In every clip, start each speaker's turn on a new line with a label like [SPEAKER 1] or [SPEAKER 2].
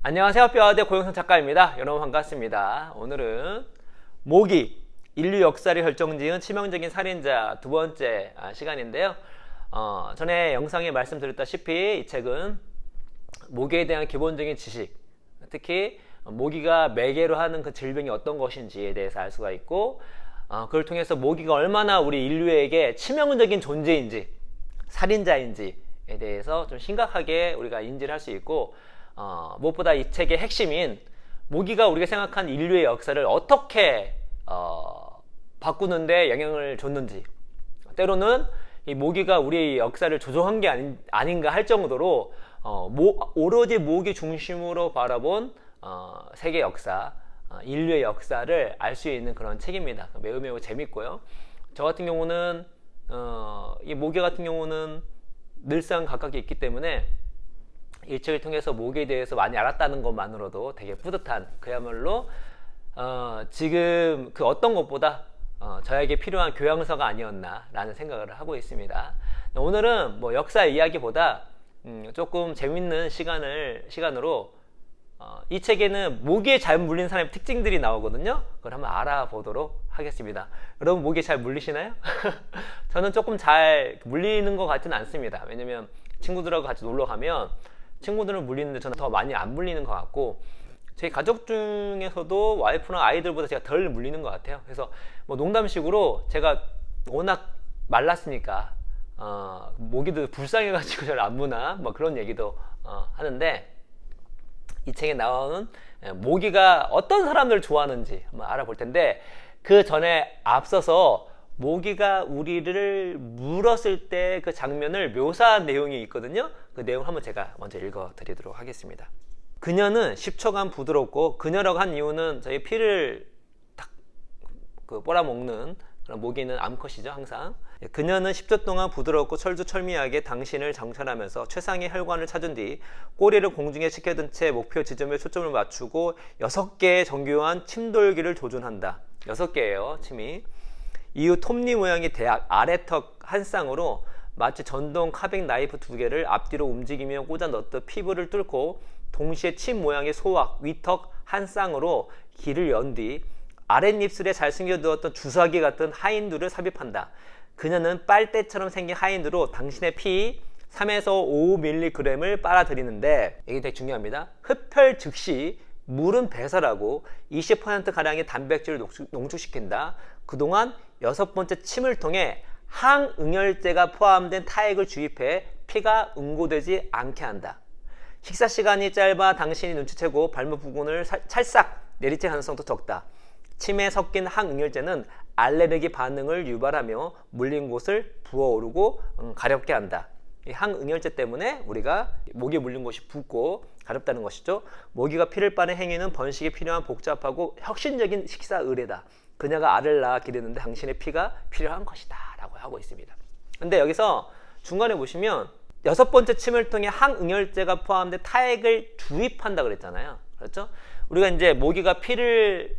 [SPEAKER 1] 안녕하세요. 뼈아대 고영선 작가입니다. 여러분 반갑습니다. 오늘은 모기, 인류 역사를 결정지은 치명적인 살인자 두 번째 아, 시간인데요. 어, 전에 영상에 말씀드렸다시피 이 책은 모기에 대한 기본적인 지식, 특히 모기가 매개로 하는 그 질병이 어떤 것인지에 대해서 알 수가 있고, 어, 그걸 통해서 모기가 얼마나 우리 인류에게 치명적인 존재인지, 살인자인지에 대해서 좀 심각하게 우리가 인지를 할 수 있고, 어, 무엇보다 이 책의 핵심인 모기가 우리가 생각한 인류의 역사를 어떻게 어, 바꾸는데 영향을 줬는지, 때로는 이 모기가 우리의 역사를 조종한 게 아닌, 아닌가 할 정도로 어, 모, 오로지 모기 중심으로 바라본 어, 세계 역사, 어, 인류의 역사를 알 수 있는 그런 책입니다. 매우 매우 재밌고요. 저 같은 경우는 어, 이 모기 같은 경우는 늘상 가깝게 있기 때문에 이 책을 통해서 모기에 대해서 많이 알았다는 것만으로도 되게 뿌듯한 그야말로 어, 지금 그 어떤 것보다 어, 저에게 필요한 교양서가 아니었나라는 생각을 하고 있습니다. 오늘은 뭐 역사 이야기보다 음, 조금 재밌는 시간을 시간으로 어, 이 책에는 모기에 잘 물린 사람의 특징들이 나오거든요. 그걸 한번 알아보도록 하겠습니다. 여러분 모기에 잘 물리시나요? 저는 조금 잘 물리는 것 같지는 않습니다. 왜냐면 친구들하고 같이 놀러 가면 친구들은 물리는데 저는 더 많이 안 물리는 것 같고 제 가족 중에서도 와이프나 아이들보다 제가 덜 물리는 것 같아요. 그래서 뭐 농담식으로 제가 워낙 말랐으니까 어, 모기도 불쌍해가지고 잘 안 무나 뭐 그런 얘기도 어, 하는데 이 책에 나오는 예, 모기가 어떤 사람들을 좋아하는지 한번 알아볼 텐데 그 전에 앞서서 모기가 우리를 물었을 때 그 장면을 묘사한 내용이 있거든요. 그 내용 한번 제가 먼저 읽어 드리도록 하겠습니다. 그녀는 10초간 부드럽고 그녀라고 한 이유는 저희 피를 탁그 빨아먹는 그런 모기는 암컷이죠 항상 그녀는 10초 동안 부드럽고 철두철미하게 당신을 정찰하면서 최상의 혈관을 찾은 뒤 꼬리를 공중에 치켜든 채 목표 지점에 초점을 맞추고 6개의 정교한 침돌기를 조준한다 6개예요 침이 이후 톱니 모양의 대학 아래턱 한 쌍으로 마치 전동 카빙 나이프 두 개를 앞뒤로 움직이며 꽂아 넣듯 피부를 뚫고 동시에 침 모양의 소악 위턱 한 쌍으로 길을 연 뒤 아랫입술에 잘 숨겨두었던 주사기 같은 하인두를 삽입한다. 그녀는 빨대처럼 생긴 하인두로 당신의 피 3에서 5mg을 빨아들이는데 이게 되게 중요합니다. 흡혈 즉시 물은 배설하고 20%가량의 단백질을 농축시킨다. 그동안 여섯 번째 침을 통해 항응혈제가 포함된 타액을 주입해 피가 응고되지 않게 한다. 식사 시간이 짧아 당신이 눈치채고 발목 부분을 찰싹 내리칠 가능성도 적다. 침에 섞인 항응혈제는 알레르기 반응을 유발하며 물린 곳을 부어오르고 음, 가렵게 한다. 이 항응혈제 때문에 우리가 목이 물린 곳이 붓고 가렵다는 것이죠. 모기가 피를 빠는 행위는 번식에 필요한 복잡하고 혁신적인 식사 의례다. 그녀가 알을 낳아 기르는데 당신의 피가 필요한 것이다. 라고 하고 있습니다. 근데 여기서 중간에 보시면 여섯 번째 침을 통해 항응혈제가 포함된 타액을 주입한다 그랬잖아요. 그렇죠? 우리가 이제 모기가 피를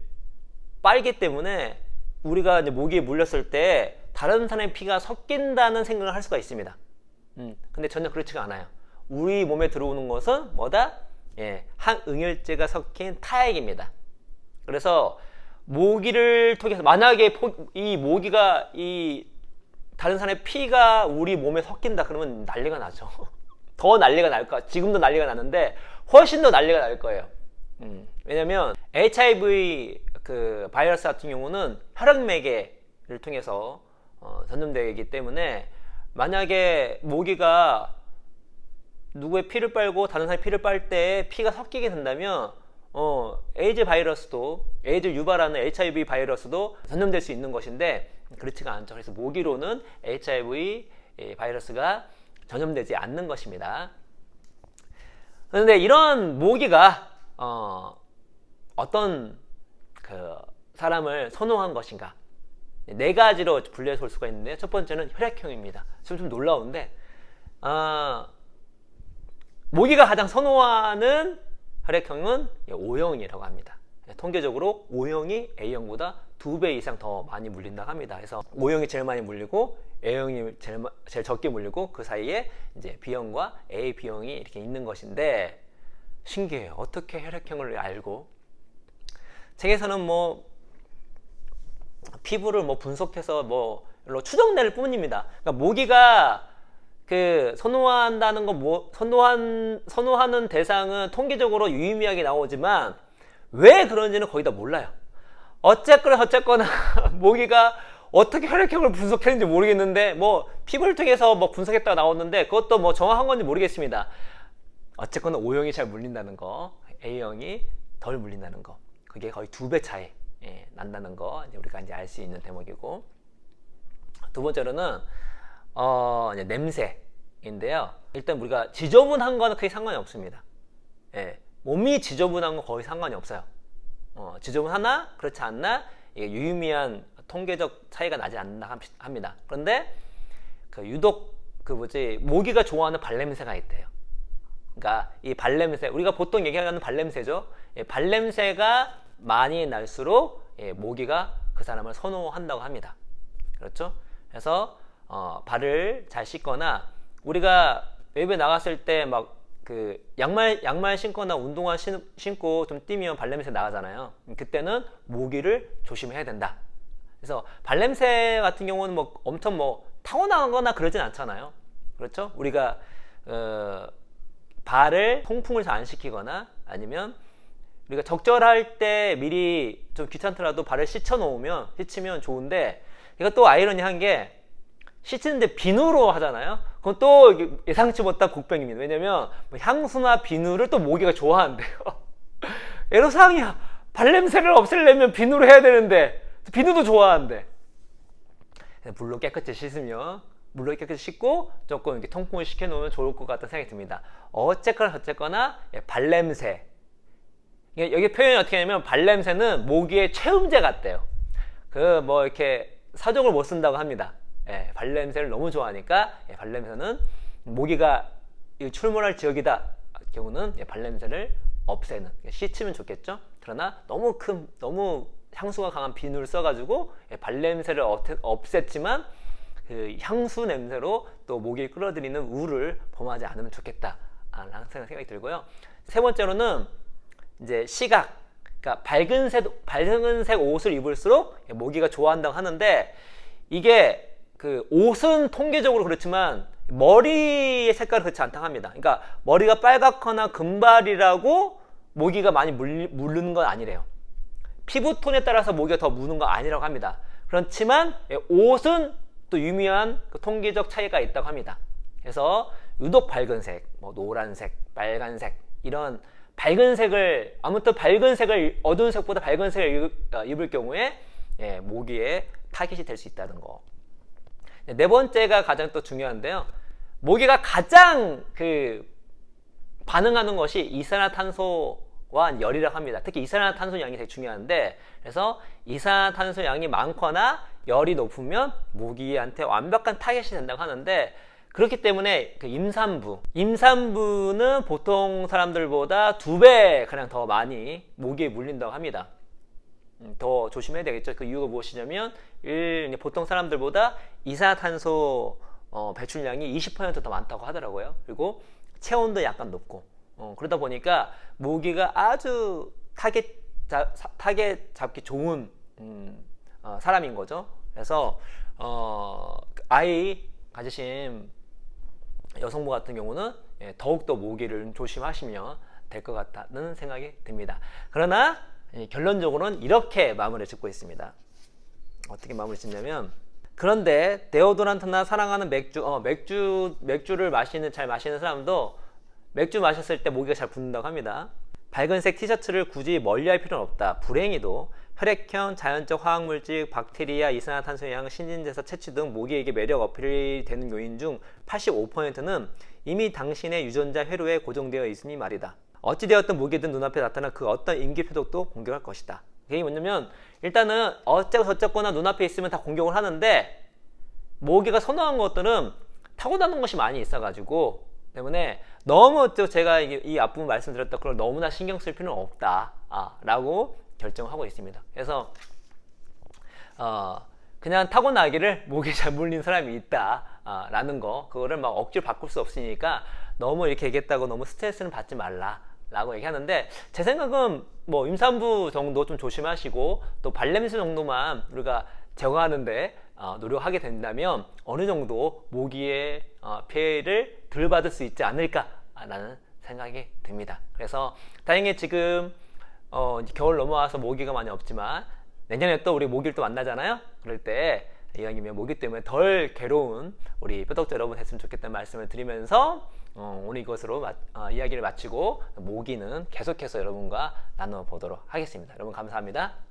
[SPEAKER 1] 빨기 때문에 우리가 이제 모기에 물렸을 때 다른 사람의 피가 섞인다는 생각을 할 수가 있습니다. 음, 근데 전혀 그렇지가 않아요. 우리 몸에 들어오는 것은 뭐다? 예, 항응혈제가 섞인 타액입니다. 그래서 모기를 통해서 만약에 이 모기가 이 다른 사람의 피가 우리 몸에 섞인다 그러면 난리가 나죠. 더 난리가 날 거야. 지금도 난리가 나는데 훨씬 더 난리가 날 거예요. 음, 왜냐면 HIV 그 바이러스 같은 경우는 혈액매개를 통해서 어, 전염되기 때문에 만약에 모기가 누구의 피를 빨고 다른 사람의 피를 빨 때 피가 섞이게 된다면 어, 에이즈 바이러스도 에이즈 유발하는 HIV 바이러스도 전염될 수 있는 것인데 그렇지가 않죠. 그래서 모기로는 HIV 바이러스가 전염되지 않는 것입니다. 그런데 이런 모기가 어, 어떤 그 사람을 선호한 것인가? 네 가지로 분류해서 볼 수가 있는데 첫 번째는 혈액형입니다. 좀, 좀 놀라운데 어, 모기가 가장 선호하는 혈액형은 O형이라고 합니다. 통계적으로 O형이 A형보다 두 배 이상 더 많이 물린다 합니다. 그래서 O형이 제일 많이 물리고 A형이 제일, 제일 적게 물리고 그 사이에 이제 B형과 A, B형이 이렇게 있는 것인데 신기해요. 어떻게 혈액형을 알고 책에서는 뭐 피부를 뭐 분석해서 뭐 추정될 뿐입니다. 그러니까 모기가 그 선호한다는 거뭐 선호한 선호하는 대상은 통계적으로 유의미하게 나오지만 왜 그런지는 거의 다 몰라요. 어쨌거나 어쨌거나 모기가 어떻게 혈액형을 분석했는지 모르겠는데 뭐 피부를 통해서 뭐 분석했다가 나왔는데 그것도 뭐 정확한 건지 모르겠습니다. 어쨌거나 O형이 잘 물린다는 거, A형이 덜 물린다는 거, 그게 거의 두 배 차이 예, 난다는 거 이제 우리가 이제 알 수 있는 대목이고 두 번째로는 어, 냄새인데요. 일단 우리가 지저분한 거는 크게 상관이 없습니다. 예, 몸이 지저분한 건 거의 상관이 없어요. 어, 지저분하나 그렇지 않나 이게 유의미한 통계적 차이가 나지 함- 합니다. 그런데 그 유독 그 뭐지 모기가 좋아하는 발냄새가 있대요. 그러니까 이 발냄새 우리가 보통 얘기하는 발냄새죠. 예, 발냄새가 많이 날수록 예, 모기가 그 사람을 선호한다고 합니다. 그렇죠? 그래서 어, 발을 잘 씻거나 우리가 외부에 나갔을 때 막 그 양말 양말 신거나 운동화 신, 신고 좀 뛰면 발냄새 나가잖아요. 그때는 모기를 조심해야 된다. 그래서 발냄새 같은 경우는 뭐 엄청 뭐 타고나거나 그러진 않잖아요. 그렇죠? 우리가 어, 발을 통풍을 잘 안 시키거나 아니면 우리가 적절할 때 미리 좀 귀찮더라도 발을 씻혀 놓으면 씻으면 좋은데 이거 또 아이러니한 게 씻는데 비누로 하잖아요. 그건 또 예상치 못한 복병입니다. 왜냐면 뭐 향수나 비누를 또 모기가 좋아한대요. 애로사항이야. 발냄새를 없애려면 비누로 해야 되는데 비누도 좋아한대. 물로 깨끗이 씻으면 물로 깨끗이 씻고 조금 이렇게 통풍을 시켜 놓으면 좋을 것 같다는 생각이 듭니다. 어쨌거나 어쨌거나 예, 발냄새. 여기 표현이 어떻게 하냐면 발냄새는 모기의 체음제 같대요. 그 뭐 이렇게 사족을 못 쓴다고 합니다. 예, 발냄새를 너무 좋아하니까 예, 발냄새는 모기가 이 출몰할 지역이다 경우는 예, 발냄새를 없애는 씻으면 좋겠죠. 그러나 너무 큰 너무 향수가 강한 비누를 써가지고 예, 발냄새를 없- 없앴지만 그 향수 냄새로 또 모기를 끌어들이는 우를 범하지 않으면 좋겠다. 라는 생각이 들고요. 세 번째로는 이제 시각. 그러니까 밝은 색, 밝은 색 옷을 입을수록 모기가 좋아한다고 하는데 이게 그 옷은 통계적으로 그렇지만 머리의 색깔은 그렇지 않다고 합니다. 그러니까 머리가 빨갛거나 금발이라고 모기가 많이 물, 물르는 건 아니래요. 피부톤에 따라서 모기가 더 무는 거 아니라고 합니다. 그렇지만 예, 옷은 또 유미한 그 통계적 차이가 있다고 합니다. 그래서 유독 밝은 색, 뭐 노란색, 빨간색 이런 밝은 색을 아무튼 밝은 색을 어두운 색보다 밝은 색을 입- 어, 입을 경우에 예, 모기에 타깃이 될 수 있다는 거. 네 번째가 가장 또 중요한데요. 모기가 가장 그 반응하는 것이 이산화탄소와 열이라고 합니다. 특히 이산화탄소 양이 되게 중요한데 그래서 이산화탄소 양이 많거나 열이 높으면 모기한테 완벽한 타겟이 된다고 하는데 그렇기 때문에 그 임산부, 임산부는 보통 사람들보다 두배 가량 더 많이 모기에 물린다고 합니다. 음, 더 조심해야 되겠죠. 그 이유가 무엇이냐면 일, 보통 사람들보다 이산화탄소 어, 배출량이 20%더 많다고 하더라고요. 그리고 체온도 약간 높고 어, 그러다 보니까 모기가 아주 타겟 잡, 사- 타겟 잡기 좋은 음, 어, 사람인 거죠. 그래서 어, 아이 가지신 여성분 같은 경우는 예, 더욱더 모기를 조심하시면 될 것 같다는 생각이 듭니다. 그러나 예, 결론적으로는 이렇게 마무리 짓고 있습니다. 어떻게 마무리 짓냐면 그런데 데오도란트나 사랑하는 맥주, 어, 맥주, 맥주를 마시는 잘 마시는 사람도 맥주 마셨을 때 모기가 잘 붙는다고 합니다. 밝은색 티셔츠를 굳이 멀리할 필요는 없다. 불행히도 혈액형, 자연적 화학물질, 박테리아, 이산화탄소양, 신진대사 채취 등 모기에게 매력 어필이 되는 요인 중 85%는 이미 당신의 유전자 회로에 고정되어 있으니 말이다. 어찌되었든 모기든 눈앞에 나타난 그 어떤 인기 표적도 공격할 것이다. 이게 뭐냐면 일단은 어쩌고 저쩌거나 눈앞에 있으면 다 공격을 하는데 모기가 선호한 것들은 타고나는 것이 많이 있어가지고 때문에 너무 또 제가 이, 이 앞부분 말씀드렸다 그걸 너무나 신경 쓸 필요는 없다. 아, 라고 결정하고 있습니다. 그래서 어, 그냥 타고나기를 목에 잘 물린 사람이 있다. 아, 라는 거. 그거를 막 억지로 바꿀 수 없으니까 너무 이렇게 얘기했다고 너무 스트레스는 받지 말라 라고 얘기하는데 제 생각은 뭐 임산부 정도 좀 조심하시고 또 발냄새 정도만 우리가 제거하는데 어, 노력하게 된다면 어느 정도 모기의 어, 피해를 덜 받을 수 있지 않을까라는 생각이 듭니다. 그래서 다행히 지금 어, 이제 겨울 넘어와서 모기가 많이 없지만 내년에 또 우리 모기를 또 만나잖아요. 그럴 때 이왕이면 모기 때문에 덜 괴로운 우리 뼈덕자 여러분 했으면 좋겠다는 말씀을 드리면서 어, 오늘 이것으로 마- 어, 이야기를 마치고 모기는 계속해서 여러분과 나눠보도록 하겠습니다. 여러분 감사합니다.